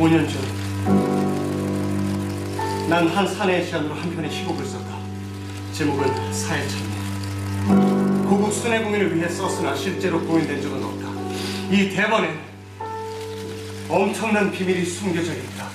5년 전, 난 한 사내의 시간으로 한 편의 시곡을 썼다. 제목은 사회 참여. 고국 순회 공연을 위해 썼으나 실제로 공연된 적은 없다. 이 대본엔 엄청난 비밀이 숨겨져 있다.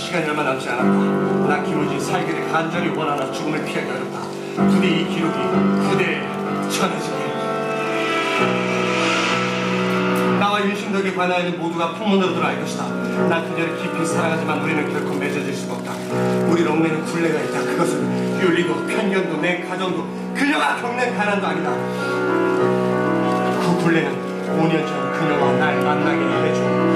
시간이 얼마 남지 않았다. 나 김우진 살기를 간절히 원하나 죽음을 피하기 어렵다. 부디 이 기록이 후대에 전해지게. 나와 윤신덕에 관하여는 모두가 풍문으로들 알 것이다. 난 그녀를 깊이 사랑하지만 우리는 결코 맺어질 수가 없다. 우리 롱매는 굴레가 있다. 그것은 윤리도 편견도 내 가정도 그녀가 겪는 가난도 아니다. 그 굴레는 5년 전 그녀와 날 만나게 해준